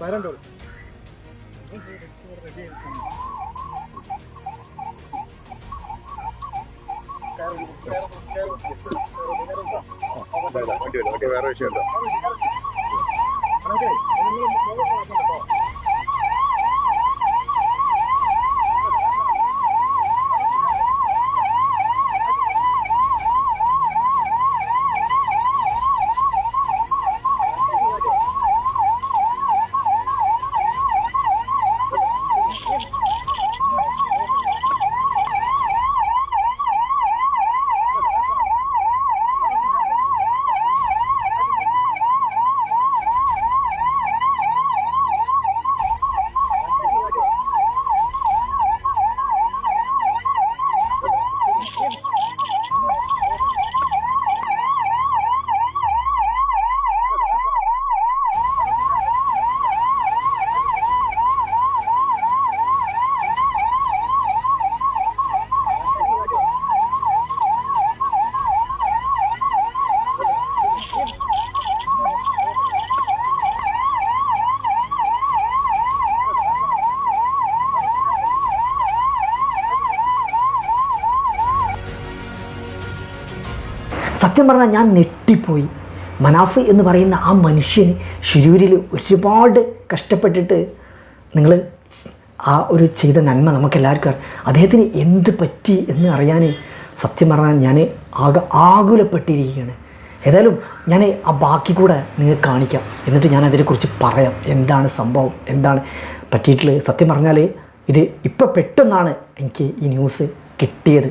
വരണ്ടോ? വണ്ടി വരും വേറെ വിഷയമുണ്ടോ സത്യം പറഞ്ഞാൽ ഞാൻ നെട്ടിപ്പോയി മനാഫ് എന്ന് പറയുന്ന ആ മനുഷ്യൻ ഷിരൂരിൽ ഒരുപാട് കഷ്ടപ്പെട്ടിട്ട് നിങ്ങൾ ആ ഒരു ചെയ്ത നന്മ നമുക്കെല്ലാവർക്കും അദ്ദേഹത്തിന് എന്ത് പറ്റി എന്ന് അറിയാൻ സത്യം പറഞ്ഞാൽ ഞാൻ ആകെ ആകുലപ്പെട്ടിരിക്കുകയാണ്. ഏതായാലും ഞാൻ ആ ബാക്കി കൂടെ നിങ്ങൾക്ക് കാണിക്കാം. എന്നിട്ട് ഞാൻ അതിനെക്കുറിച്ച് പറയാം. എന്താണ് സംഭവം? എന്താണ് പറ്റിയിട്ടുള്ളത്? സത്യം പറഞ്ഞാൽ ഇത് ഇപ്പോൾ പെട്ടെന്നാണ് എനിക്ക് ഈ ന്യൂസ് കിട്ടിയത്.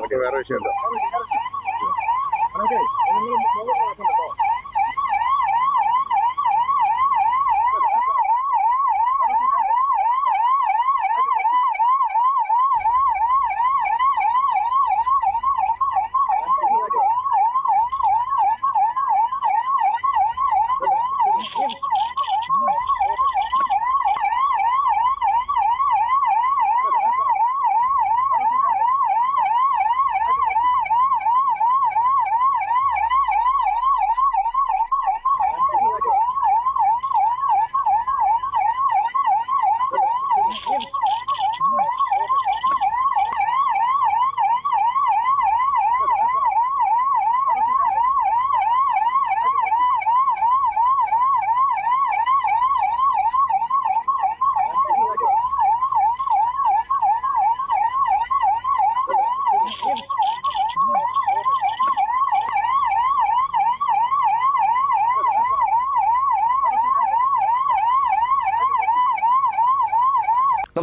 വണ്ടി വേറെ വിഷയമുണ്ടോ.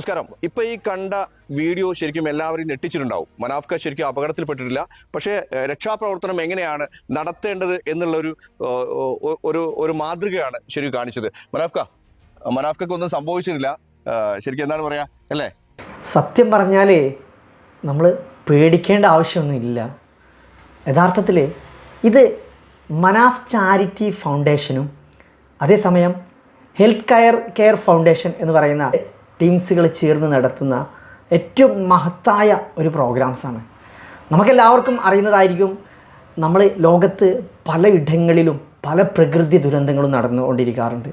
നമസ്കാരം. ഇപ്പൊ ഈ കണ്ട വീഡിയോ ശരിക്കും എല്ലാവരെയും ഞെട്ടിച്ചിട്ടുണ്ടാവും. മനാഫ്ക ശരിക്കും അപകടത്തിൽപ്പെട്ടിട്ടില്ല. പക്ഷേ രക്ഷാപ്രവർത്തനം എങ്ങനെയാണ് നടത്തേണ്ടത് എന്നുള്ള ഒരു ഒരു ഒരു മാതൃകയാണ് ശരിക്കും കാണിച്ചത്. മനാഫ്ക മനാഫ്കക്ക് ഒന്നും സംഭവിച്ചിട്ടില്ല ശരിക്കും എന്താണ് പറയാ? അല്ലേ? സത്യം പറഞ്ഞാൽ നമ്മൾ പേടിക്കേണ്ട ആവശ്യമൊന്നുമില്ല യഥാർത്ഥത്തിൽ ഇത് മനാഫ് ചാരിറ്റി ഫൗണ്ടേഷനും അതേസമയം ഹെൽത്ത് കെയർ കെയർ ഫൗണ്ടേഷൻ എന്ന് പറയുന്ന ടീംസുകൾ ചേർന്ന് നടത്തുന്ന ഏറ്റവും മഹത്തായ ഒരു പ്രോഗ്രാംസാണ് നമുക്കെല്ലാവർക്കും അറിയുന്നതായിരിക്കും നമ്മൾ ലോകത്ത് പലയിടങ്ങളിലും പല പ്രകൃതി ദുരന്തങ്ങളും നടന്നുകൊണ്ടിരിക്കാറുണ്ട്.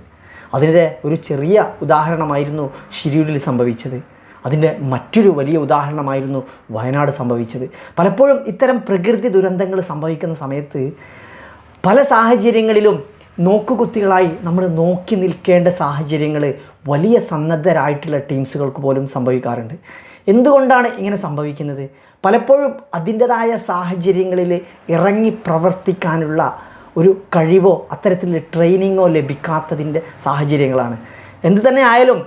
അതിന്റെ ഒരു ചെറിയ ഉദാഹരണമായിരുന്നു ഷിരൂരിൽ സംഭവിച്ചത്. അതിന്റെ മറ്റൊരു വലിയ ഉദാഹരണമായിരുന്നു വയനാട് സംഭവിച്ചത്. പലപ്പോഴും ഇത്തരം പ്രകൃതി ദുരന്തങ്ങൾ സംഭവിക്കുന്ന സമയത്ത് പല സാഹചര്യങ്ങളിലും നോക്കുകുത്തികളായി നമ്മൾ നോക്കി നിൽക്കേണ്ട സാഹചര്യങ്ങൾ വലിയ സന്നദ്ധരായിട്ടുള്ള ടീംസുകൾക്ക് പോലും സംഭവിക്കാറുണ്ട്. എന്തുകൊണ്ടാണ് ഇങ്ങനെ സംഭവിക്കുന്നത്? പലപ്പോഴും അതിന്റെതായ സാഹചര്യങ്ങളിൽ ഇറങ്ങി പ്രവർത്തിക്കാനുള്ള ഒരു കഴിവോ അത്തരത്തിലുള്ള ട്രെയിനിങ്ങോ ലഭിക്കാത്തതിന്റെ സാഹചര്യങ്ങളാണ്. എന്തു തന്നെ ആയാലും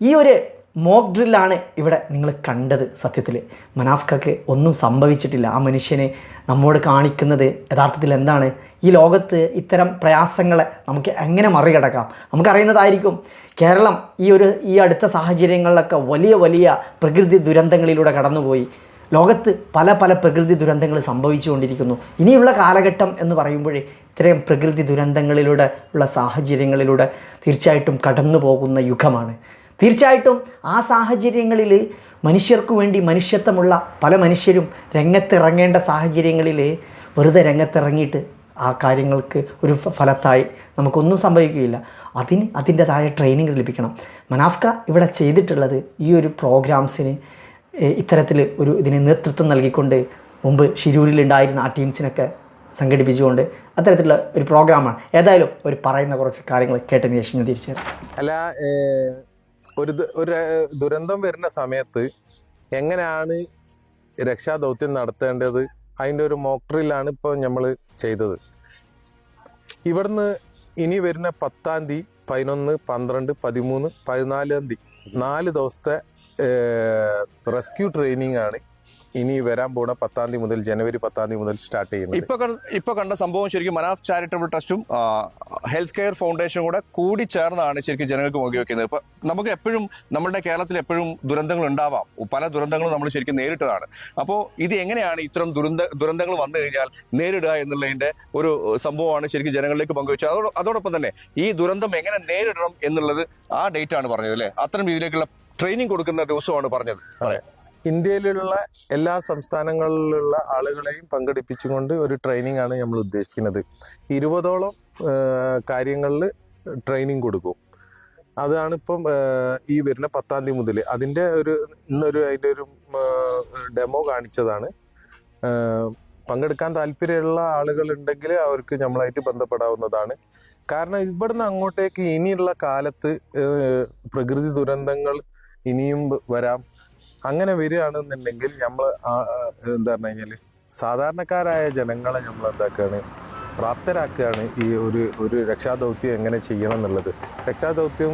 ഈ ഒരു മോക്ക് ഡ്രില്ലാണ് ഇവിടെ നിങ്ങൾ കണ്ടത് സത്യത്തിൽ. മനാഫ്കക്ക് ഒന്നും സംഭവിച്ചിട്ടില്ല. ആ മനുഷ്യനെ നമ്മോട് കാണിക്കുന്നത് യഥാർത്ഥത്തിൽ എന്താണ്? ഈ ലോകത്ത് ഇത്തരം പ്രയാസങ്ങളെ നമുക്ക് എങ്ങനെ മറികടക്കാം? നമുക്കറിയുന്നതായിരിക്കും കേരളം ഈ ഒരു ഈ അടുത്ത സാഹചര്യങ്ങളിലൊക്കെ വലിയ വലിയ പ്രകൃതി ദുരന്തങ്ങളിലൂടെ കടന്നുപോയി. ലോകത്ത് പല പല പ്രകൃതി ദുരന്തങ്ങൾ സംഭവിച്ചുകൊണ്ടിരിക്കുന്നു. ഇനിയുള്ള കാലഘട്ടം എന്ന് പറയുമ്പോഴേ ഇത്രയും പ്രകൃതി ദുരന്തങ്ങളിലൂടെ ഉള്ള സാഹചര്യങ്ങളിലൂടെ തീർച്ചയായിട്ടും കടന്നു പോകുന്ന യുഗമാണ്. തീർച്ചയായിട്ടും ആ സാഹചര്യങ്ങളിൽ മനുഷ്യർക്ക് വേണ്ടി മനുഷ്യത്വമുള്ള പല മനുഷ്യരും രംഗത്തിറങ്ങേണ്ട സാഹചര്യങ്ങളിൽ വെറുതെ രംഗത്തിറങ്ങിയിട്ട് ആ കാര്യങ്ങൾക്ക് ഒരു ഫലത്തായി നമുക്കൊന്നും സംഭവിക്കുകയില്ല. അതിന് അതിന്റെതായ ട്രെയിനിങ് ലഭിക്കണം. മനാഫ്ക ഇവിടെ ചെയ്തിട്ടുള്ളത് ഈ ഒരു പ്രോഗ്രാംസിന് ഇത്തരത്തിൽ ഒരു ഇതിന് നേതൃത്വം നൽകിക്കൊണ്ട് മുമ്പ് ഷിരൂരിലുണ്ടായിരുന്ന ആ ടീംസിനൊക്കെ സംഘടിപ്പിച്ചുകൊണ്ട് അത്തരത്തിലുള്ള ഒരു പ്രോഗ്രാമാണ് ഏതായാലും ഒരു പറയുന്ന കുറച്ച് കാര്യങ്ങൾ കേട്ടതിന് ശേഷം ഞാൻ തിരിച്ചു അല്ല ഒരു ഒരു ദുരന്തം വരുന്ന സമയത്ത് എങ്ങനെയാണ് രക്ഷാദൗത്യം നടത്തേണ്ടത്? അതിന്റെ ഒരു മോക്ട്രിലാണ് ഇപ്പോൾ നമ്മൾ ചെയ്തത്. ഇവിടുന്ന് ഇനി വരുന്ന പത്താം തീയതി പതിനൊന്ന് പന്ത്രണ്ട് പതിമൂന്ന് പതിനാലാം തീയതി നാല് ദിവസത്തെ റെസ്ക്യൂ ട്രെയിനിങ് ആണ് ഇനി വരാൻ പോണ പത്താം തീയതി മുതൽ ജനുവരി പത്താം തീയതി മുതൽ സ്റ്റാർട്ട് ചെയ്യുന്നത്. ഇപ്പൊ ഇപ്പൊ കണ്ട സംഭവം ശരിക്കും മനാഫ് ചാരിറ്റബിൾ ട്രസ്റ്റും ഹെൽത്ത് കെയർ ഫൗണ്ടേഷനും കൂടെ കൂടി ചേർന്നാണ് ശരിക്കും ജനങ്ങൾക്ക് മുഖി വെക്കുന്നത്. ഇപ്പൊ നമുക്ക് എപ്പോഴും നമ്മുടെ കേരളത്തിൽ എപ്പോഴും ദുരന്തങ്ങൾ ഉണ്ടാവാം. പല ദുരന്തങ്ങളും നമ്മൾ ശരിക്കും നേരിട്ടതാണ്. അപ്പോൾ ഇത് എങ്ങനെയാണ് ഇത്തരം ദുരന്ത ദുരന്തങ്ങൾ വന്നു കഴിഞ്ഞാൽ നേരിടുക എന്നുള്ളതിന്റെ ഒരു സംഭവമാണ് ശരിക്കും ജനങ്ങളിലേക്ക് പങ്കുവെച്ചത്. അതോട് അതോടൊപ്പം തന്നെ ഈ ദുരന്തം എങ്ങനെ നേരിടണം എന്നുള്ളത് ആ ഡേറ്റ് ആണ് പറഞ്ഞത് അല്ലേ? അത്തരം രീതിയിലേക്കുള്ള ട്രെയിനിങ് കൊടുക്കുന്ന ദിവസമാണ് പറഞ്ഞത്. പറയാം ഇന്ത്യയിലുള്ള എല്ലാ സംസ്ഥാനങ്ങളിലുള്ള ആളുകളെയും പങ്കെടുപ്പിച്ചുകൊണ്ട് ഒരു ട്രെയിനിങ് ആണ് നമ്മൾ ഉദ്ദേശിക്കുന്നത്. ഇരുപതോളം കാര്യങ്ങളിൽ ട്രെയിനിങ് കൊടുക്കും. അതാണ് ഇപ്പം ഈ വരുന്ന പത്താം തീയതി മുതൽ അതിന്റെ ഒരു ഇന്നൊരു അതിന്റെ ഒരു ഡെമോ കാണിച്ചതാണ്. പങ്കെടുക്കാൻ താല്പര്യമുള്ള ആളുകൾ ഉണ്ടെങ്കിൽ അവർക്ക് നമ്മളായിട്ട് ബന്ധപ്പെടാവുന്നതാണ്. കാരണം ഇവിടുന്ന് അങ്ങോട്ടേക്ക് ഇനിയുള്ള കാലത്ത് പ്രകൃതി ദുരന്തങ്ങൾ ഇനിയും വരാം. അങ്ങനെ വരികയാണെന്നുണ്ടെങ്കിൽ നമ്മൾ എന്താ പറഞ്ഞു കഴിഞ്ഞാൽ സാധാരണക്കാരായ ജനങ്ങളെ നമ്മൾ എന്താക്കുകയാണ് പ്രാപ്തരാക്കുകയാണ് ഈ ഒരു ഒരു രക്ഷാദൗത്യം എങ്ങനെ ചെയ്യണം എന്നുള്ളത് രക്ഷാദൗത്യം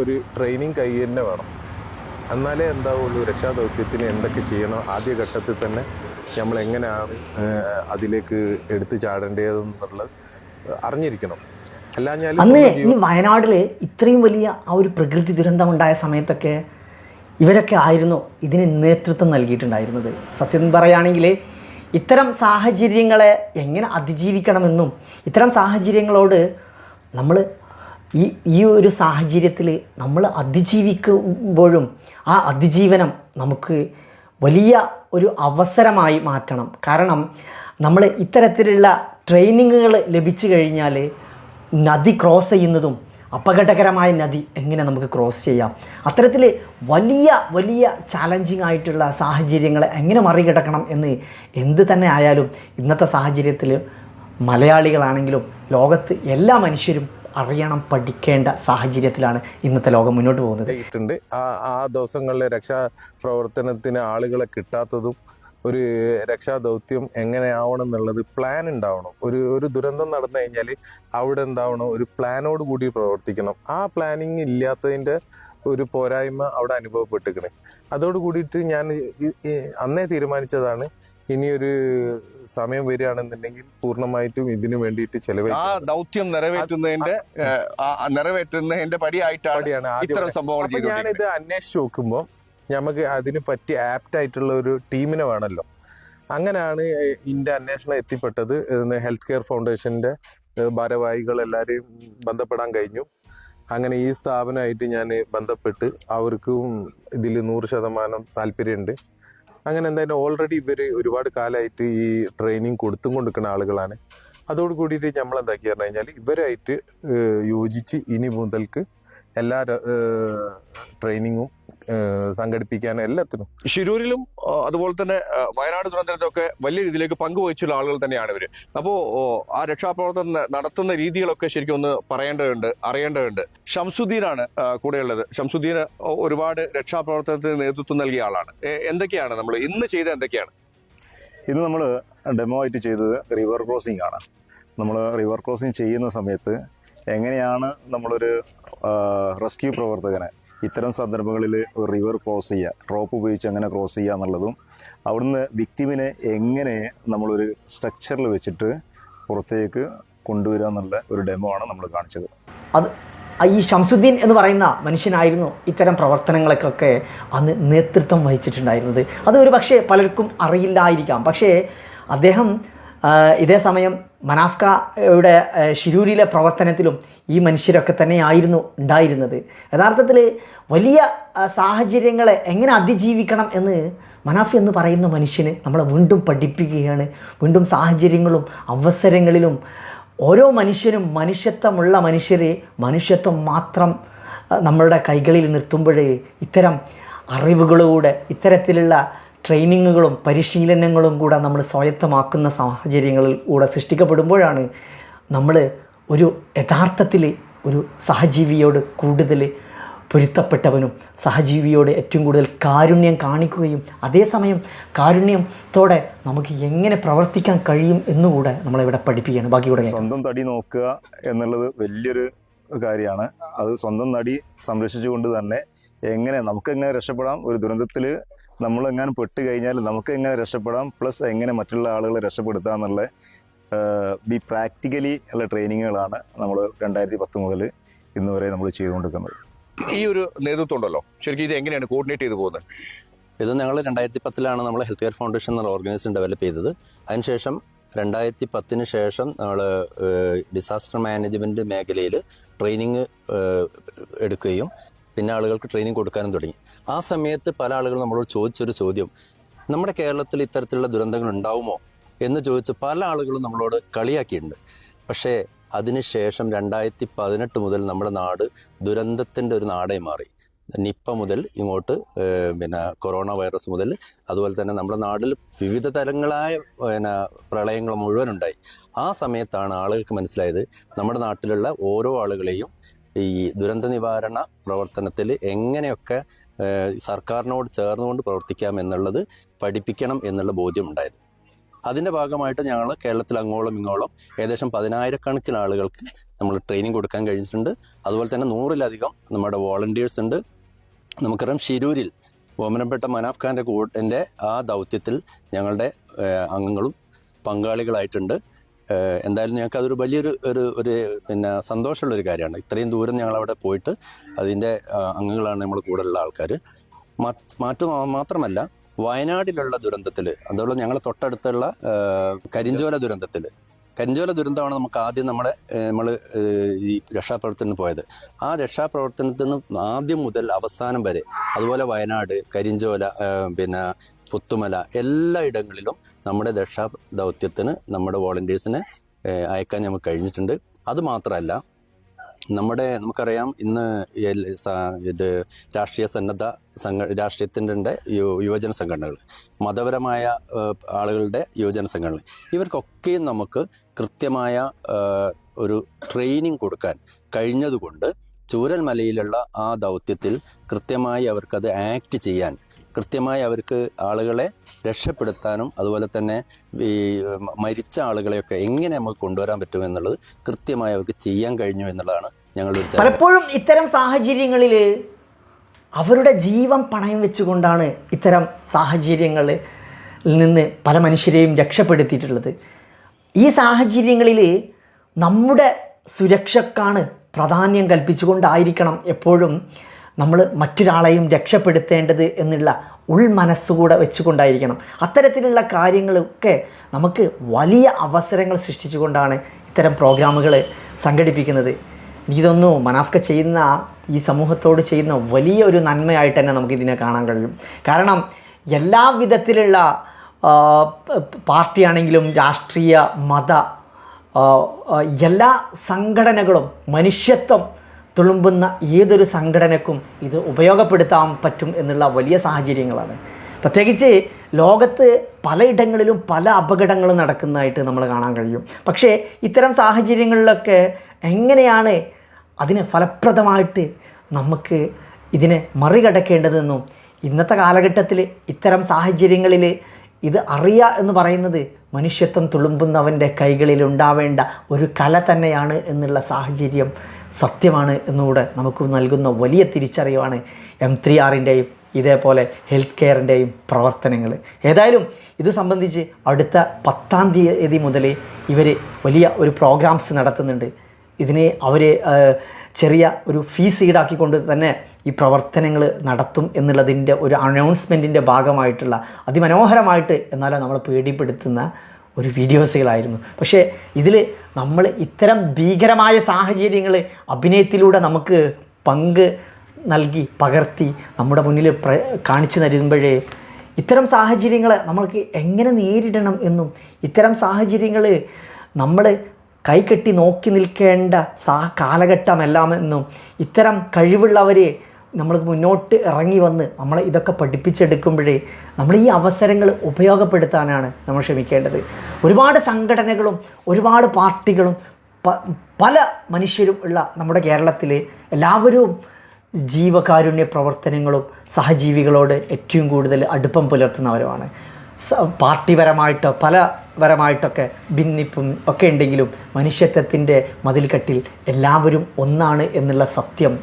ഒരു ട്രെയിനിങ് കൈ തന്നെ വേണം. എന്നാലേ എന്താവുള്ളൂ രക്ഷാദൗത്യത്തിന് എന്തൊക്കെ ചെയ്യണം ആദ്യഘട്ടത്തിൽ തന്നെ നമ്മൾ എങ്ങനെയാണ് അതിലേക്ക് എടുത്തു ചാടേണ്ടതെന്നുള്ളത് അറിഞ്ഞിരിക്കണം. അല്ലാഞ്ഞാൽ ഈ വയനാട്ടിൽ ഇത്രയും വലിയ ആ ഒരു പ്രകൃതി ദുരന്തം ഉണ്ടായ സമയത്തൊക്കെ ഇവരൊക്കെ ആയിരുന്നു ഇതിന് നേതൃത്വം നൽകിയിട്ടുണ്ടായിരുന്നത്. സത്യം പറയുകയാണെങ്കിൽ ഇത്തരം സാഹചര്യങ്ങളെ എങ്ങനെ അതിജീവിക്കണമെന്നും ഇത്തരം സാഹചര്യങ്ങളോട് നമ്മൾ ഈ ഈ ഒരു സാഹചര്യത്തിൽ നമ്മൾ അതിജീവിക്കുമ്പോഴും ആ അതിജീവനം നമുക്ക് വലിയ ഒരു അവസരമായി മാറ്റണം. കാരണം നമ്മൾ ഇത്തരത്തിലുള്ള ട്രെയിനിങ്ങുകൾ ലഭിച്ചു കഴിഞ്ഞാൽ നദി ക്രോസ് ചെയ്യുന്നതും അപകടകരമായ നദി എങ്ങനെ നമുക്ക് ക്രോസ് ചെയ്യാം? അത്തരത്തിൽ വലിയ വലിയ ചാലഞ്ചിങ് ആയിട്ടുള്ള സാഹചര്യങ്ങളെ എങ്ങനെ മറികടക്കണം എന്ന് എന്ത് തന്നെ ആയാലും ഇന്നത്തെ സാഹചര്യത്തിൽ മലയാളികളാണെങ്കിലും ലോകത്ത് എല്ലാ മനുഷ്യരും അറിയണം പഠിക്കേണ്ട സാഹചര്യത്തിലാണ് ഇന്നത്തെ ലോകം മുന്നോട്ട് പോകുന്നത്. ആ ദിവസങ്ങളിലെ രക്ഷാപ്രവർത്തനത്തിന് ആളുകളെ കിട്ടാത്തതും ഒരു രക്ഷാദൗത്യം എങ്ങനെയാവണം എന്നുള്ളത് പ്ലാൻ ഉണ്ടാവണം. ഒരു ഒരു ദുരന്തം നടന്നു കഴിഞ്ഞാൽ അവിടെ എന്താവണം? ഒരു പ്ലാനോട് കൂടി പ്രവർത്തിക്കണം. ആ പ്ലാനിങ് ഇല്ലാത്തതിന്റെ ഒരു പോരായ്മ അവിടെ അനുഭവപ്പെട്ടിരിക്കണം. അതോട് കൂടിയിട്ട് ഞാൻ അന്നേ തീരുമാനിച്ചതാണ് ഇനിയൊരു സമയം വരികയാണെന്നുണ്ടെങ്കിൽ പൂർണമായിട്ടും ഇതിനു വേണ്ടിയിട്ട് ചെലവ് ആ ദൗത്യം നിറവേറ്റുന്നതിന്റെ നിറവേറ്റുന്നതിന്റെ പടിയായിട്ടാണ് ഇത്തരം സംഭവങ്ങൾ ഞാനിത് അന്വേഷിച്ച് നോക്കുമ്പോൾ നമുക്ക് അതിന് പറ്റിയ ആപ്റ്റ് ആയിട്ടുള്ള ഒരു ടീമിനെ വേണമല്ലോ അങ്ങനെയാണ് ഇന്ത്യ അന്വേഷണം എത്തിപ്പെട്ടത്. ഹെൽത്ത് കെയർ ഫൗണ്ടേഷന്റെ ഭാരവാഹികളെല്ലാവരെയും ബന്ധപ്പെടാൻ കഴിഞ്ഞു. അങ്ങനെ ഈ സ്ഥാപനമായിട്ട് ഞാൻ ബന്ധപ്പെട്ട് അവർക്കും ഇതിൽ നൂറ് ശതമാനം താല്പര്യമുണ്ട് അങ്ങനെ എന്തായാലും ഓൾറെഡി ഇവർ ഒരുപാട് കാലമായിട്ട് ഈ ട്രെയിനിങ് കൊടുത്തും കൊടുക്കുന്ന ആളുകളാണ്. അതോട് കൂടിയിട്ട് നമ്മൾ എന്താക്കി പറഞ്ഞു കഴിഞ്ഞാൽ ഇവരായിട്ട് യോജിച്ച് ഇനി മുതൽക്ക് എല്ലാ ട്രെയിനിങ്ങും സംഘടിപ്പിക്കാനും എല്ലാത്തിനും. ഷിരൂരിലും അതുപോലെ തന്നെ വയനാട് ദുരന്തത്തിലൊക്കെ വലിയ രീതിയിലേക്ക് പങ്കുവഹിച്ചുള്ള ആളുകൾ തന്നെയാണ് ഇവർ അപ്പോ ആ രക്ഷാപ്രവർത്തനം നടത്തുന്ന രീതികളൊക്കെ ശരിക്കും ഒന്ന് പറയേണ്ടതുണ്ട് അറിയേണ്ടതുണ്ട്. ഷംസുദ്ദീനാണ് കൂടെയുള്ളത്. ഷംസുദ്ദീൻ ഒരുപാട് രക്ഷാപ്രവർത്തനത്തിന് നേതൃത്വം നൽകിയ ആളാണ്. എന്തൊക്കെയാണ് നമ്മൾ ഇന്ന് ചെയ്ത എന്തൊക്കെയാണ്? ഇന്ന് നമ്മൾ ഡെമോ ആയിട്ട് ചെയ്തത് റിവർ ക്രോസിംഗ് ആണ്. നമ്മൾ റിവർ ക്രോസിംഗ് ചെയ്യുന്ന സമയത്ത് എങ്ങനെയാണ് നമ്മളൊരു റെസ്ക്യൂ പ്രവർത്തകനെ ഇത്തരം സന്ദർഭങ്ങളിൽ റിവർ ക്രോസ് ചെയ്യുക റോപ്പ് ഉപയോഗിച്ച് എങ്ങനെ ക്രോസ് ചെയ്യുക എന്നുള്ളതും അവിടുന്ന് വിക്ടിമിനെ എങ്ങനെ നമ്മളൊരു സ്ട്രക്ചറിൽ വെച്ചിട്ട് പുറത്തേക്ക് കൊണ്ടുവരിക എന്നുള്ള ഒരു ഡെമോ ആണ് നമ്മൾ കാണിച്ചത്. അത് ഈ ഷംസുദ്ദീൻ എന്ന് പറയുന്ന മനുഷ്യനായിരുന്നു ഇത്തരം പ്രവർത്തനങ്ങൾക്കൊക്കെ അന്ന് നേതൃത്വം വഹിച്ചിട്ടുണ്ടായിരുന്നത്. അത് ഒരു പക്ഷേ പലർക്കും അറിയില്ലായിരിക്കാം. പക്ഷേ അദ്ദേഹം ഇതേ സമയം മനാഫ്കയുടെ ഷിരൂരിലെ പ്രവർത്തനത്തിലും ഈ മനുഷ്യരൊക്കെ തന്നെയായിരുന്നു ഉണ്ടായിരുന്നത്. യഥാർത്ഥത്തിൽ വലിയ സാഹചര്യങ്ങളെ എങ്ങനെ അതിജീവിക്കണം എന്ന് മനാഫ് എന്ന് പറയുന്ന മനുഷ്യന് നമ്മളെ വീണ്ടും പഠിപ്പിക്കുകയാണ്. വീണ്ടും സാഹചര്യങ്ങളും അവസരങ്ങളിലും ഓരോ മനുഷ്യനും മനുഷ്യത്വമുള്ള മനുഷ്യരെ മനുഷ്യത്വം മാത്രം നമ്മളുടെ കൈകളിൽ നിർത്തുമ്പോഴേ ഇത്തരം അറിവുകളൂടെ ഇത്തരത്തിലുള്ള ട്രെയിനിങ്ങുകളും പരിശീലനങ്ങളും കൂടെ നമ്മൾ സ്വായത്തമാക്കുന്ന സാഹചര്യങ്ങളിൽ കൂടെ സൃഷ്ടിക്കപ്പെടുമ്പോഴാണ് നമ്മൾ ഒരു യഥാർത്ഥത്തിൽ ഒരു സഹജീവിയോട് കൂടുതൽ പൊരുത്തപ്പെട്ടവനും സഹജീവിയോട് ഏറ്റവും കൂടുതൽ കാരുണ്യം കാണിക്കുകയും അതേസമയം കാരുണ്യത്തോടെ നമുക്ക് എങ്ങനെ പ്രവർത്തിക്കാൻ കഴിയും എന്നുകൂടെ നമ്മളിവിടെ പഠിപ്പിക്കുകയാണ് ബാക്കി കൂടെ. സ്വന്തം തടി നോക്കുക എന്നുള്ളത് വലിയൊരു കാര്യമാണ് അത് സ്വന്തം തടി സംരക്ഷിച്ചുകൊണ്ട് തന്നെ എങ്ങനെ നമുക്ക് എങ്ങനെ രക്ഷപ്പെടാം ഒരു ദുരന്തത്തിൽ നമ്മൾ എങ്ങനെ പെട്ട് കഴിഞ്ഞാൽ നമുക്ക് എങ്ങനെ രക്ഷപ്പെടാം പ്ലസ് എങ്ങനെ മറ്റുള്ള ആളുകളെ രക്ഷപ്പെടുത്താം എന്നുള്ള ബി പ്രാക്ടിക്കലി ഉള്ള ട്രെയിനിങ്ങുകളാണ് നമ്മൾ രണ്ടായിരത്തി പത്ത് മുതൽ ഇന്ന് വരെ നമ്മൾ ചെയ്തുകൊണ്ടിരിക്കുന്നത്. ഈ ഒരു നേതൃത്വം ഉണ്ടല്ലോ. ശരിക്കും ഇത് എങ്ങനെയാണ് കോർഡിനേറ്റ് ചെയ്തു പോകുന്നത് ഇത് ഞങ്ങൾ രണ്ടായിരത്തി പത്തിലാണ് നമ്മൾ ഹെൽത്ത് കെയർ ഫൗണ്ടേഷൻ എന്നുള്ള ഓർഗനൈസേഷൻ ഡെവലപ്പ് ചെയ്തത്. അതിനുശേഷം രണ്ടായിരത്തി പത്തിന് ശേഷം നമ്മൾ ഡിസാസ്റ്റർ മാനേജ്മെന്റ് മേഖലയിൽ ട്രെയിനിങ് എടുക്കുകയും പിന്നെ ആളുകൾക്ക് ട്രെയിനിങ് കൊടുക്കാനും തുടങ്ങി. ആ സമയത്ത് പല ആളുകൾ നമ്മളോട് ചോദിച്ചൊരു ചോദ്യം നമ്മുടെ കേരളത്തിൽ ഇത്തരത്തിലുള്ള ദുരന്തങ്ങൾ ഉണ്ടാവുമോ? എന്ന് ചോദിച്ച് പല ആളുകളും നമ്മളോട് കളിയാക്കിയിട്ടുണ്ട്. പക്ഷേ അതിനുശേഷം രണ്ടായിരത്തി പതിനെട്ട് മുതൽ നമ്മുടെ നാട് ദുരന്തത്തിന്റെ ഒരു നാടേ മാറി. നിപ്പ മുതൽ ഇങ്ങോട്ട് പിന്നെ കൊറോണ വൈറസ് മുതൽ അതുപോലെ തന്നെ നമ്മുടെ നാട്ടിൽ വിവിധ തരങ്ങളായ പിന്നെ പ്രളയങ്ങൾ മുഴുവൻ ഉണ്ടായി ആ സമയത്താണ് ആളുകൾക്ക് മനസ്സിലായത് നമ്മുടെ നാട്ടിലുള്ള ഓരോ ആളുകളെയും ഈ ദുരന്ത നിവാരണ പ്രവർത്തനത്തിൽ എങ്ങനെയൊക്കെ സർക്കാരിനോട് ചേർന്നുകൊണ്ട് പ്രവർത്തിക്കാം എന്നുള്ളത് പഠിപ്പിക്കണം എന്നുള്ള ബോധ്യമുണ്ടായത്. അതിന്റെ ഭാഗമായിട്ട് ഞങ്ങൾ കേരളത്തിൽ അങ്ങോളം ഇങ്ങോളം ഏകദേശം പതിനായിരക്കണക്കിന് ആളുകൾക്ക് നമ്മൾ ട്രെയിനിങ് കൊടുക്കാൻ കഴിഞ്ഞിട്ടുണ്ട്. അതുപോലെ തന്നെ നൂറിലധികം നമ്മുടെ വോളണ്ടിയേഴ്സ് ഉണ്ട്. നമുക്കറിയാം ഷിരൂരിൽ ഓമനപ്പെട്ട മനാഫ് ഖാന്റെ കൂട്ടിന്റെ ആ ദൗത്യത്തിൽ ഞങ്ങളുടെ അംഗങ്ങളും പങ്കാളികളായിട്ടുണ്ട്. എന്തായാലും ഞങ്ങൾക്ക് അതൊരു വലിയൊരു ഒരു ഒരു പിന്നെ സന്തോഷമുള്ളൊരു കാര്യമാണ്. ഇത്രയും ദൂരം ഞങ്ങൾ അവിടെ പോയിട്ട് അതിന്റെ അംഗങ്ങളാണ് നമ്മൾ കൂടുതലുള്ള ആൾക്കാർ. മാറ്റു മാത്രമല്ല വയനാടിലുള്ള ദുരന്തത്തിൽ അതുപോലെ ഞങ്ങൾ തൊട്ടടുത്തുള്ള കരിഞ്ചോല ദുരന്തത്തിൽ. കരിഞ്ചോല ദുരന്തമാണ് നമുക്ക് ആദ്യം നമ്മുടെ നമ്മൾ ഈ രക്ഷാപ്രവർത്തനത്തിന് പോയത്. ആ രക്ഷാപ്രവർത്തനത്തിന് ആദ്യം മുതൽ അവസാനം വരെ അതുപോലെ വയനാട് കരിഞ്ചോല പിന്നെ പുത്തുമല എല്ലായിടങ്ങളിലും നമ്മുടെ രക്ഷാ ദൗത്യത്തിന് നമ്മുടെ വോളണ്ടിയേഴ്സിനെ അയക്കാൻ നമുക്ക് കഴിഞ്ഞിട്ടുണ്ട്. അത് മാത്രമല്ല നമ്മുടെ നമുക്കറിയാം ഇന്ന് ഇത് രാഷ്ട്രീയ സന്നദ്ധ സംഘ രാഷ്ട്രീയത്തിന്റെ യുവജന സംഘടനകൾ മതപരമായ ആളുകളുടെ യുവജന സംഘടനകൾ ഇവർക്കൊക്കെയും നമുക്ക് കൃത്യമായ ഒരു ട്രെയിനിങ് കൊടുക്കാൻ കഴിഞ്ഞതുകൊണ്ട് ചൂരൽമലയിലുള്ള ആ ദൗത്യത്തിൽ കൃത്യമായി അവർക്കത് ആക്ട് ചെയ്യാൻ കൃത്യമായി അവർക്ക് ആളുകളെ രക്ഷപ്പെടുത്താനും അതുപോലെ തന്നെ ഈ മരിച്ച ആളുകളെയൊക്കെ എങ്ങനെ നമുക്ക് കൊണ്ടുവരാൻ പറ്റും എന്നുള്ളത് കൃത്യമായി അവർക്ക് ചെയ്യാൻ കഴിഞ്ഞു എന്നുള്ളതാണ് ഞങ്ങളുടെ പലപ്പോഴും ഇത്തരം സാഹചര്യങ്ങളിൽ അവരുടെ ജീവൻ പണയം വെച്ചുകൊണ്ടാണ് ഇത്തരം സാഹചര്യങ്ങളിൽ നിന്ന് പല മനുഷ്യരെയും രക്ഷപ്പെടുത്തിയിട്ടുള്ളത്. ഈ സാഹചര്യങ്ങളിൽ നമ്മുടെ സുരക്ഷക്കാണ് പ്രാധാന്യം കൽപ്പിച്ചുകൊണ്ടായിരിക്കണം എപ്പോഴും നമ്മൾ മറ്റൊരാളെയും രക്ഷപ്പെടുത്തേണ്ടത് എന്നുള്ള ഉൾമനസ്സുകൂടെ വെച്ചുകൊണ്ടായിരിക്കണം. അത്തരത്തിലുള്ള കാര്യങ്ങളൊക്കെ നമുക്ക് വലിയ അവസരങ്ങൾ സൃഷ്ടിച്ചുകൊണ്ടാണ് ഇത്തരം പ്രോഗ്രാമുകൾ സംഘടിപ്പിക്കുന്നത്. എനിക്കിതൊന്നു മനാഫ്ക ചെയ്യുന്ന ഈ സമൂഹത്തോട് ചെയ്യുന്ന വലിയ ഒരു നന്മയായിട്ട് തന്നെ നമുക്കിതിനെ കാണാൻ കഴിയും. കാരണം എല്ലാ വിധത്തിലുള്ള പാർട്ടിയാണെങ്കിലും രാഷ്ട്രീയ മത എല്ലാ സംഘടനകളും മനുഷ്യത്വം തുളുമ്പുന്ന ഏതൊരു സംഘടനക്കും ഇത് ഉപയോഗപ്പെടുത്താൻ പറ്റും എന്നുള്ള വലിയ സാഹചര്യങ്ങളാണ്. പ്രത്യേകിച്ച് ലോകത്ത് പലയിടങ്ങളിലും പല അപകടങ്ങളും നടക്കുന്നതായിട്ട് നമ്മൾ കാണാൻ കഴിയും. പക്ഷേ ഇത്തരം സാഹചര്യങ്ങളിലൊക്കെ എങ്ങനെയാണ് അതിന് ഫലപ്രദമായിട്ട് നമുക്ക് ഇതിനെ മറികടക്കേണ്ടതെന്നും ഇന്നത്തെ കാലഘട്ടത്തിൽ ഇത്തരം സാഹചര്യങ്ങളിൽ ഇത് അറിയുക എന്ന് പറയുന്നത് മനുഷ്യത്വം തുളുമ്പുന്നവന്റെ കൈകളിൽ ഉണ്ടാവേണ്ട ഒരു കല തന്നെയാണ് എന്നുള്ള സാഹചര്യം സത്യമാണ് എന്നുകൂടെ നമുക്ക് നൽകുന്ന വലിയ തിരിച്ചറിവാണ് എം ത്രീ ആറിന്റെയും ഇതേപോലെ ഹെൽത്ത് കെയറിന്റെയും പ്രവർത്തനങ്ങൾ. ഏതായാലും ഇത് സംബന്ധിച്ച് അടുത്ത പത്താം തീയതി മുതൽ ഇവർ വലിയ ഒരു പ്രോഗ്രാംസ് നടത്തുന്നുണ്ട്. ഇതിനെ അവർ ചെറിയ ഒരു ഫീസ് ഈടാക്കിക്കൊണ്ട് തന്നെ ഈ പ്രവർത്തനങ്ങൾ നടത്തും എന്നുള്ളതിന്റെ ഒരു അനൗൺസ്മെന്റിന്റെ ഭാഗമായിട്ടുള്ള അതിമനോഹരമായിട്ട് എന്നാലും നമ്മളെ പേടിപ്പെടുത്തുന്ന ഒരു വീഡിയോസുകളായിരുന്നു പക്ഷേ ഇതിൽ നമ്മൾ ഇത്തരം ഭീകരമായ സാഹചര്യങ്ങൾ അഭിനയത്തിലൂടെ നമുക്ക് പങ്ക് നൽകി പകർത്തി നമ്മുടെ മുന്നിൽ പ്ര കാണിച്ചു തരുമ്പോഴേ ഇത്തരം സാഹചര്യങ്ങൾ നമ്മൾക്ക് എങ്ങനെ നേരിടണം എന്നും ഇത്തരം സാഹചര്യങ്ങൾ നമ്മൾ കൈകെട്ടി നോക്കി നിൽക്കേണ്ട സാ കാലഘട്ടമെല്ലാമെന്നും ഇത്തരം കഴിവുള്ളവരെ നമ്മൾ മുന്നോട്ട് ഇറങ്ങി വന്ന് നമ്മളെ ഇതൊക്കെ പഠിപ്പിച്ചെടുക്കുമ്പോഴേ നമ്മൾ ഈ അവസരങ്ങൾ ഉപയോഗപ്പെടുത്താനാണ് നമ്മൾ ശ്രമിക്കേണ്ടത്. ഒരുപാട് സംഘടനകളും ഒരുപാട് പാർട്ടികളും പല മനുഷ്യരും ഉള്ള നമ്മുടെ കേരളത്തിൽ എല്ലാവരും ജീവകാരുണ്യ പ്രവർത്തനങ്ങളും സഹജീവികളോട് ഏറ്റവും കൂടുതൽ അടുപ്പം പുലർത്തുന്നവരുമാണ്. പാർട്ടിപരമായിട്ടോ പല പരമായിട്ടൊക്കെ ഭിന്നിപ്പും ഒക്കെ ഉണ്ടെങ്കിലും മനുഷ്യത്വത്തിന്റെ മതിൽക്കെട്ടിൽ എല്ലാവരും ഒന്നാണ് എന്നുള്ള സത്യം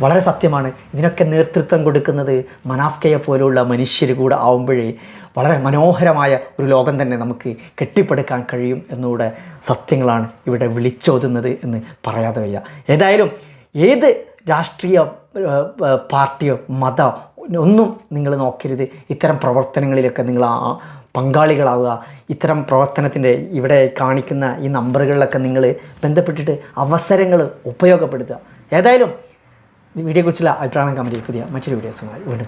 വളരെ സത്യമാണ്. ഇതിനൊക്കെ നേതൃത്വം കൊടുക്കുന്നത് മനാഫ്കയെ പോലുള്ള മനുഷ്യർ കൂടെ ആവുമ്പോഴേ വളരെ മനോഹരമായ ഒരു ലോകം തന്നെ നമുക്ക് കെട്ടിപ്പടുക്കാൻ കഴിയും എന്നുകൂടെ സത്യങ്ങളാണ് ഇവിടെ വിളിച്ചോതുന്നത് എന്ന് പറയാതെ വയ്യ. ഏതായാലും ഏത് രാഷ്ട്രീയ പാർട്ടിയോ മതമോ ഒന്നും നിങ്ങൾ നോക്കരുത്. ഇത്തരം പ്രവർത്തനങ്ങളിലൊക്കെ നിങ്ങൾ പങ്കാളികളാവുക. ഇത്തരം പ്രവർത്തനത്തിന്റെ ഇവിടെ കാണിക്കുന്ന ഈ നമ്പറുകളിലൊക്കെ നിങ്ങൾ ബന്ധപ്പെട്ടിട്ട് അവസരങ്ങൾ ഉപയോഗപ്പെടുത്തുക. ഏതായാലും വീഡിയോയെക്കുറിച്ചുള്ള അഭിപ്രായം കമന്റ് പുതിയ മറ്റൊരു വീഡിയോസുമായി വീണ്ടും